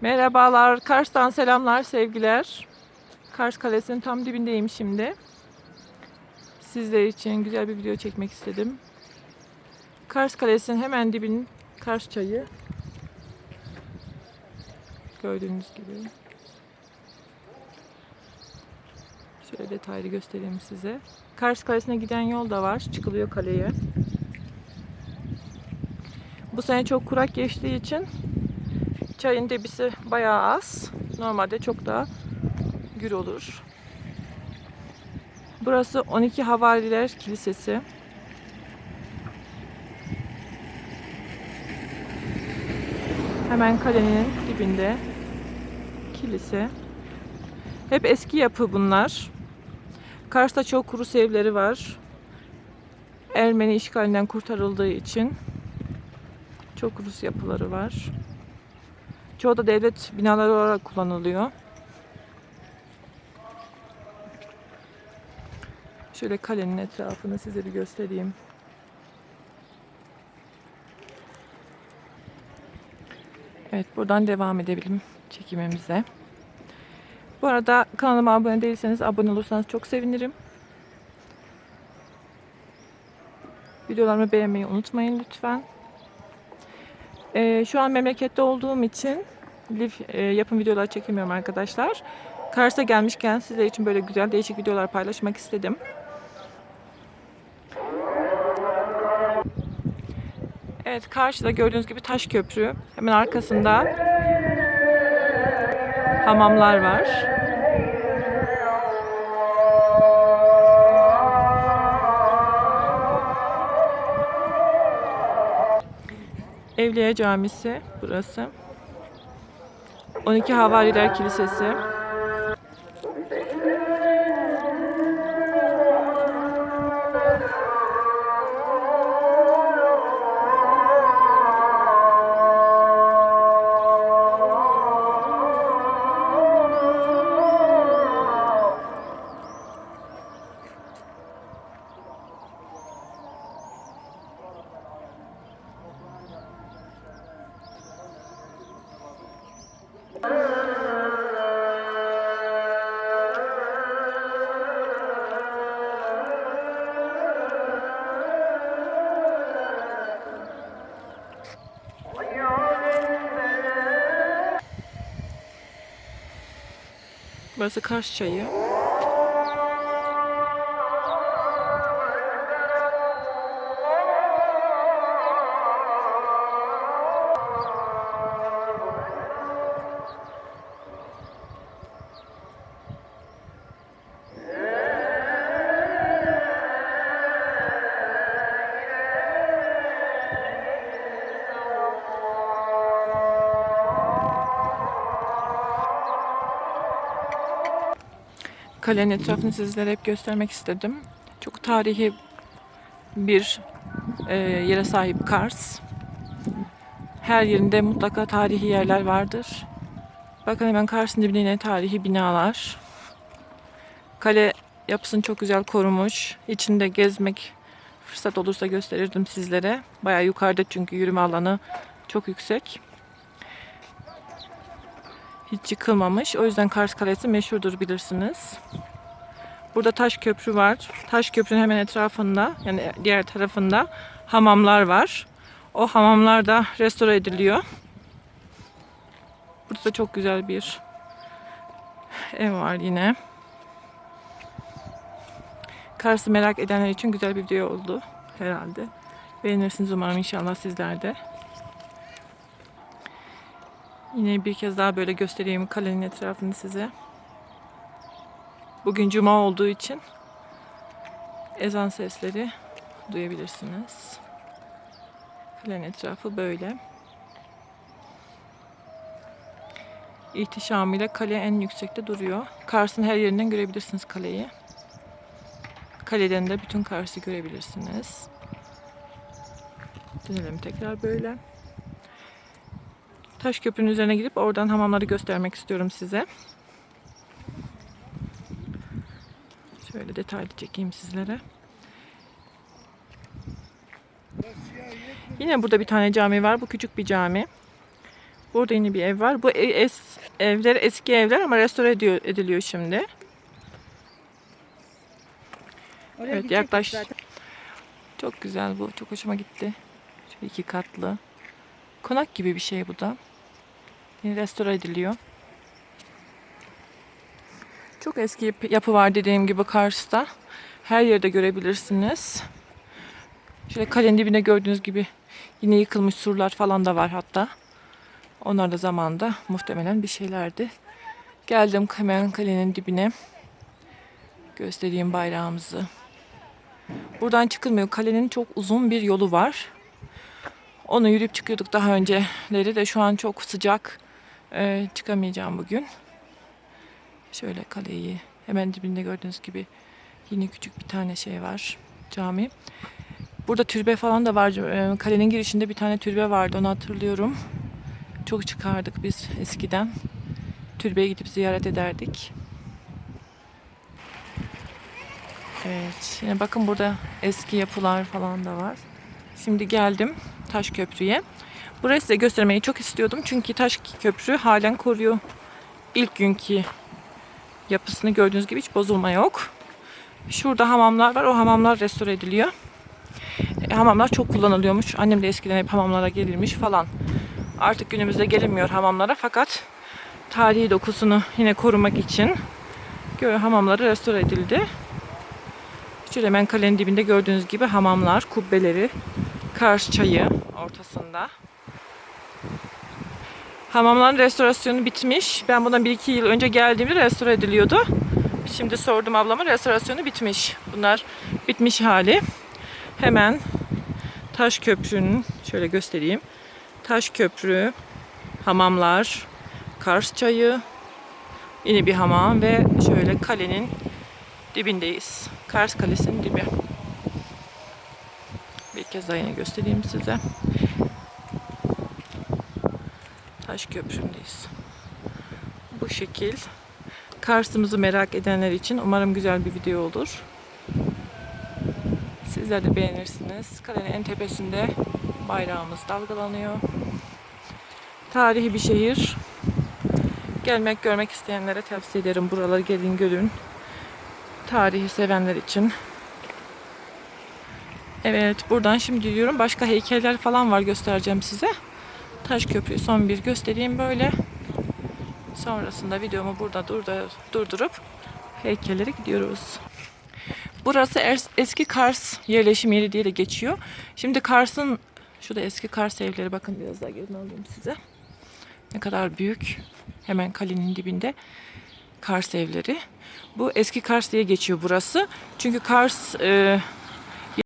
Merhabalar, Kars'tan selamlar, sevgiler. Kars Kalesi'nin tam dibindeyim şimdi. Sizler için güzel bir video çekmek istedim. Kars Kalesi'nin hemen dibinin Kars Çayı. Gördüğünüz gibi. Şöyle detaylı göstereyim size. Kars Kalesi'ne giden yol da var. Çıkılıyor kaleye. Bu sene çok kurak geçtiği için Çayın debisi bayağı az. Normalde çok daha gür olur. Burası 12 Havariler Kilisesi. Hemen kalenin dibinde kilise. Hep eski yapı bunlar. Kars'ta çok Rus evleri var. Ermeni işgalinden kurtarıldığı için çok Rus yapıları var. Çoğu da devlet binaları olarak kullanılıyor. Şöyle kalenin etrafını size bir göstereyim. Evet buradan devam edebilirim çekimimize. Bu arada kanalıma abone değilseniz abone olursanız çok sevinirim. Videolarımı beğenmeyi unutmayın lütfen. Ee, şu an memlekette olduğum için live e, yapım videoları çekemiyorum arkadaşlar. Kars'a gelmişken sizler için böyle güzel değişik videolar paylaşmak istedim. Evet karşıda gördüğünüz gibi taş köprü. Hemen arkasında hamamlar var. Evliya Camisi burası. 12 Havariler Kilisesi. Burası Kars Çayı. Kalenin etrafını sizlere hep göstermek istedim. Çok tarihi bir e, yere sahip Kars. Her yerinde mutlaka tarihi yerler vardır. Bakın hemen karşısında bir yine tarihi binalar. Kale yapısını çok güzel korumuş. İçinde gezmek fırsat olursa gösterirdim sizlere. Bayağı yukarıda çünkü yürüme alanı çok yüksek. Hiç yıkılmamış. O yüzden Kars Kalesi meşhurdur bilirsiniz. Burada taş köprü var. Taş köprünün hemen etrafında yani diğer tarafında hamamlar var. O hamamlar da restore ediliyor. Burada da çok güzel bir ev var yine. Kars'ı merak edenler için güzel bir video oldu herhalde. Beğenirsiniz umarım inşallah sizler de. Yine bir kez daha böyle göstereyim kalenin etrafını size. Bugün cuma olduğu için ezan sesleri duyabilirsiniz. Kalenin etrafı böyle. İhtişamıyla kale en yüksekte duruyor. Kars'ın her yerinden görebilirsiniz kaleyi. Kaleden de bütün Kars'ı görebilirsiniz. Dönelim tekrar böyle. Taş köprünün üzerine gidip oradan hamamları göstermek istiyorum size. Şöyle detaylı çekeyim sizlere. Yine burada bir tane cami var. Bu küçük bir cami. Burada yeni bir ev var. Bu es, evler eski evler ama restore ediyor, ediliyor şimdi. Oraya Evet, yaklaş. zaten. Çok güzel bu. Çok hoşuma gitti. Şöyle iki katlı. Konak gibi bir şey bu da. Restore ediliyor. Çok eski yap- yapı var dediğim gibi Kars'ta. Her yerde görebilirsiniz. Şöyle kalenin dibinde gördüğünüz gibi yine yıkılmış surlar falan da var hatta. Onlar da zamanda muhtemelen bir şeylerdi. Geldim hemen kalenin dibine. Göstereyim bayrağımızı. Buradan çıkılmıyor. Kalenin çok uzun bir yolu var. Onu yürüyüp çıkıyorduk daha önceleri de şu an çok sıcak. Ee, çıkamayacağım bugün. Şöyle kaleyi hemen dibinde gördüğünüz gibi yine küçük bir tane şey var. Cami. Burada türbe falan da var. Ee, Kalenin girişinde bir tane türbe vardı onu hatırlıyorum. Çok çıkardık biz eskiden. Türbeye gidip ziyaret ederdik. Evet. Yine bakın burada eski yapılar falan da var. Şimdi geldim Taş Köprü'ye. Burayı size göstermeyi çok istiyordum. Çünkü Taş Köprü halen koruyor. İlk günkü yapısını gördüğünüz gibi hiç bozulma yok. Şurada hamamlar var. O hamamlar restore ediliyor. E, hamamlar çok kullanılıyormuş. Annem de eskiden hep hamamlara gelirmiş falan. Artık günümüzde gelinmiyor hamamlara fakat tarihi dokusunu yine korumak için hamamları restore edildi. Şöyle hemen kalenin dibinde gördüğünüz gibi hamamlar, kubbeleri, Kars çayı ortasında. Hamamların restorasyonu bitmiş. Ben bundan 1-2 yıl önce geldiğimde restore ediliyordu. Şimdi sordum ablama restorasyonu bitmiş. Bunlar bitmiş hali. Hemen Taş Köprü'nün şöyle göstereyim. Taş Köprü, hamamlar, Kars çayı, yine bir hamam ve şöyle kalenin dibindeyiz. Kars Kalesi'nin dibi. Bir kez daha yine göstereyim size. Taş Köprü'ndeyiz. Bu şekil. Kars'ımızı merak edenler için umarım güzel bir video olur. Sizler de beğenirsiniz. Kalenin en tepesinde bayrağımız dalgalanıyor. Tarihi bir şehir. Gelmek, görmek isteyenlere tavsiye ederim. Buraları gelin görün. Tarihi sevenler için. Evet, buradan şimdi yürüyorum. Başka heykeller falan var göstereceğim size. Taş Köprü'yü son bir göstereyim böyle. Sonrasında videomu burada durda, durdurup heykellere gidiyoruz. Burası es- eski Kars yerleşim yeri diye de geçiyor. Şimdi Kars'ın şurada eski Kars evleri bakın biraz daha gelin alayım size. Ne kadar büyük. Hemen kalenin dibinde Kars evleri. Bu eski Kars diye geçiyor burası. Çünkü Kars e,